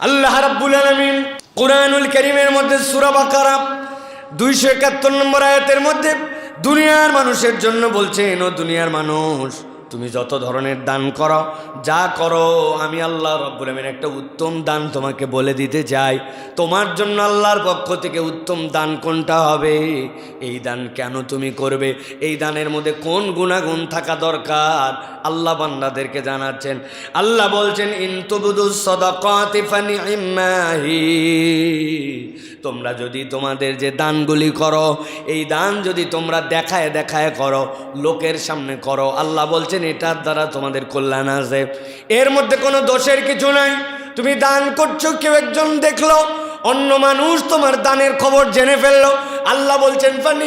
আল্লাহ রাব্বুল আলামিন কোরআনুল করিমের মধ্যে সূরা বাকারা দুইশো একাত্তর নম্বর আয়াতের মধ্যে দুনিয়ার মানুষের জন্য বলছেন, ও দুনিয়ার মানুষ তুমি যত ধরনের দান করো, যা করো, আমি আল্লাহ রব্বুল আলামিন একটা উত্তম দান তোমাকে বলে দিতে চাই। তোমার জন্য আল্লাহর পক্ষ থেকে উত্তম দান কোনটা হবে? এই দান কেন তুমি করবে? এই দানের মধ্যে কোন গুণাগুণ থাকা দরকার? আল্লাহ বান্দাদেরকে জানাচ্ছেন। আল্লাহ বলছেন ইনতুবুদু সদাকাতি ফানিইম্মাহি তোমরা যদি তোমাদের যে দানগুলি করো, এই দান যদি তোমরা দেখায় দেখায় করো, লোকের সামনে করো, আল্লাহ বলছেন এটার দ্বারা তোমাদের কল্যাণ আছে। এর মধ্যে কোনো দোষের কিছু নাই। তুমি দান করছ, কেউ একজন দেখল, অন্য মানুষ তোমার দানের খবর জেনে ফেলল। আল্লাহ বলছেন ফানি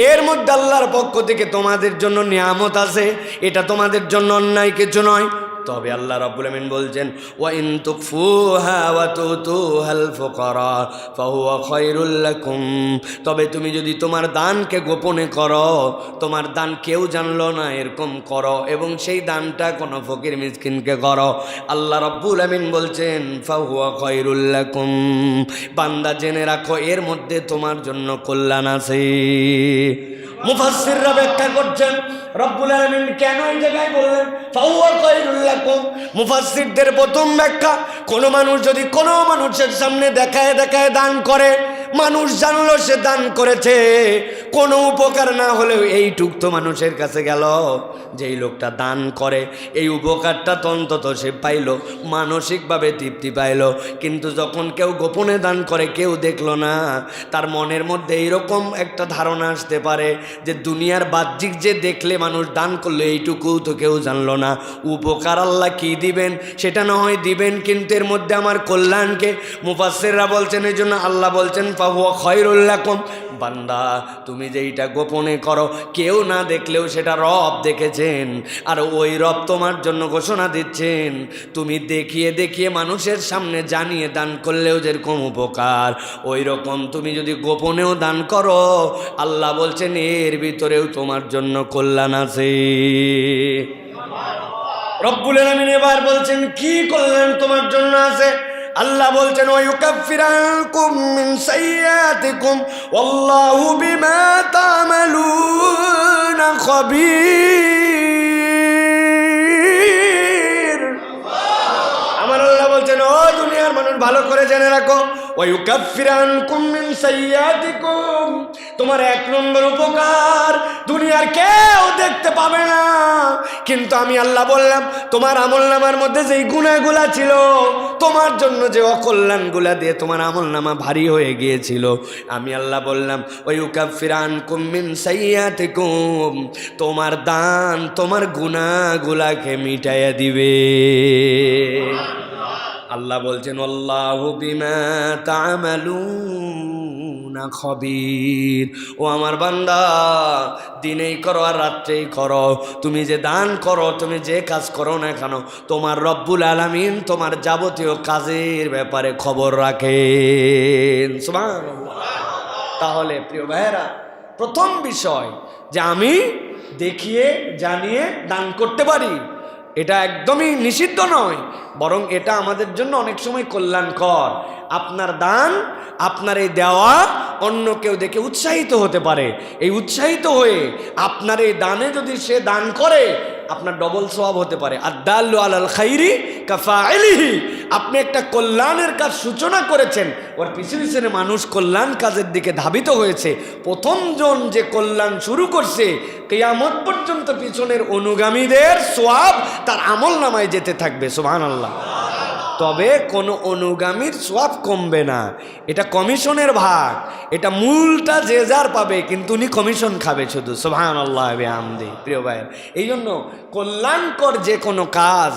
এর মধ্যে আল্লাহর পক্ষ থেকে তোমাদের জন্য নিয়ামত আছে। এটা তোমাদের জন্য অন্যায় কিছু নয়। তবে আল্লাহ রাব্বুল আমিন বলছেন ওয়া ইন তুকফুহা ওয়া তুতুহাল ফুকারা ফাহুয়া খায়রুল তবে তুমি যদি তোমার দানকে গোপনে করো, তোমার দান কেউ জানলো না, এরকম করো এবং সেই দানটা কোনো ফকির মিসকিনকে করো। আল্লাহ রব্বুল আমিন বলছেন, ফাহুয়া খায়রুল লাকুম। বান্দা জেনে রাখো, এর মধ্যে তোমার জন্য কল্যাণ আছে। মুফাসসিররা ব্যাখ্যা করছেন, রব্বুল আলামিন কেন এই জায়গায় বললেন? লাকুম। মুফাসসিরদের প্রথম ব্যাখ্যা, কোনো মানুষ যদি কোনো মানুষের সামনে দেখায় দেখায় দান করে, মানুষ জানলো সে দান করেছে। কোনো উপকার না হলেও এইটুক তো মানুষের কাছে গেল। যেই লোকটা দান করে, এই উপকারটা তো অন্তত সে পাইল, মানসিকভাবে তৃপ্তি পাইল। কিন্তু যখন কেউ গোপনে দান করে, কেউ দেখল না, তার মনের মধ্যে এইরকম একটা ধারণা আসতে পারে যে দুনিয়ার বাহ্যিক যে দেখলে মানুষ দান করল, এইটুকু তো কেউ জানলো না। উপকার আল্লাহ কি দিবেন? সেটা না হয় দিবেন কিন্তু এর মধ্যে আমার কল্যাণকে। মুফাসেররা বলছেন এই জন্য আল্লাহ বলছেন পাহুয়া খয়রুল্লাকম বান্দা, তুমি যেইটা গোপনে করো, কেউ না দেখলেও সেটা রব দেখেছেন। আর ওই রব তোমার জন্য ঘোষণা দিচ্ছেন। তুমি দেখিয়ে দেখিয়ে মানুষের সামনে জানিয়ে দান করলেও যেরকম উপকার ওই রকম তুমি যদি গোপনেও দান করো, আল্লাহ বলছেন, এর ভিতরেও তোমার জন্য কল্যাণ আছে। রব্বুল আলামিন এবার বলছেন, কি কল্যাণ তোমার জন্য আছে? আল্লাহ বলছেন ওয়ায়ুকাফিরাকুম মিন সাইয়্যাতিকুম ওয়াল্লাহু বিমা তা'মালুনা খাবীর। ভালো করে জেনে রাখো। ওয়ায়ুকাফিরানকুম মিন সাইয়্যাতিকুম তোমার এক নম্বর উপকার, দুনিয়ার কেউ দেখতে পাবে না। কিন্তু আমি আল্লাহ বললাম, তোমার আমল নামার মধ্যে যেই গুণাগুলা ছিল, তোমার জন্য যে অকল্যাণগুলা দিয়ে তোমার আমল নামা ভারী হয়ে গিয়েছিল, আমি আল্লাহ বললাম ওই উকাফিরান কুমিন সাইয়াতিকুম। তোমার দান, তোমার গুণাগুলাকে মিটাইয়া দিবে। আল্লাহ বলছেন খবীর। ও আমার বান্দা, দিনেই করো আর রাত্রেই করো। তুমি যে দান করো, তুমি যে কাজ করো না কেন, তোমার রব্বুল আলামিন তোমার যাবতীয় কাজের ব্যাপারে খবর রাখেন। তাহলে প্রিয় ভাইয়েরা, প্রথম বিষয় যে আমি দেখিয়ে, জানিয়ে দান করতে পারি এটা একদমই নিষিদ্ধ নয়, বরং এটা আমাদের জন্য অনেক সময় কল্যাণকর। আপনার দান, আপনার এই দেওয়া অন্য কেউ দেখে উৎসাহিত হতে পারে। এই উৎসাহিত হয়ে আপনার এই দানে যদি সে দান করে আপনার ডবল সোয়াব হতে পারে। আদাল্লু আলাল খাইরি কাফা আপনি একটা কল্যাণের কাজ সূচনা করেছেন, ওর পিছনে পিছনে মানুষ কল্যাণ কাজের দিকে ধাবিত হয়েছে। প্রথমজন যে কল্যাণ শুরু করছে, কেয়ামত পর্যন্ত পিছনের অনুগামীদের সোয়াব তার আমল নামায় যেতে থাকবে সোহান আল্লাহ তবে কোনো অনুগামীর সোয়াব কমবে না। এটা কমিশনের ভাগ। এটা মূলটা যে যার পাবে, কিন্তু উনি কমিশন খাবে শুধু। সোহান আল্লাহ আমদি প্রিয় ভাই এই জন্য কল্যাণকর যে কোনো কাজ,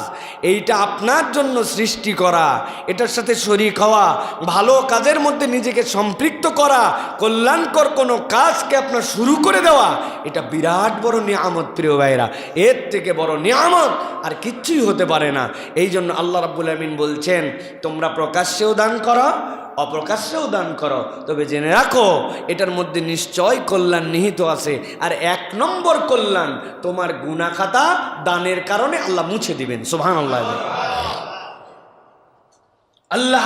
এইটা আপনার জন্য সৃষ্টি করা, এটার সাথে শরিক হওয়া, ভালো কাজের মধ্যে নিজেকে সম্পৃক্ত করা, কল্যাণকর কোনো কাজকে আপনার শুরু করে দেওয়া, এটা বিরাট বড় নিয়ামত প্রিয় ভাইরা এর থেকে বড় নিয়ামত আর কিচ্ছুই হতে পারে না। এই জন্য আল্লাহ রাব্বুল আমিন বলছেন, তোমরা প্রকাশ্যেও দান করো, অপ্রকাশ্যেও দান করো। তবে জেনে রাখো, এটার মধ্যে নিশ্চয় কল্যাণ নিহিত আছে। আর এক নম্বর কল্যাণ, তোমার গুনা খাতা দানের কারণে আল্লাহ মুছে দিবেন। সোভান আল্লাহ আল্লাহ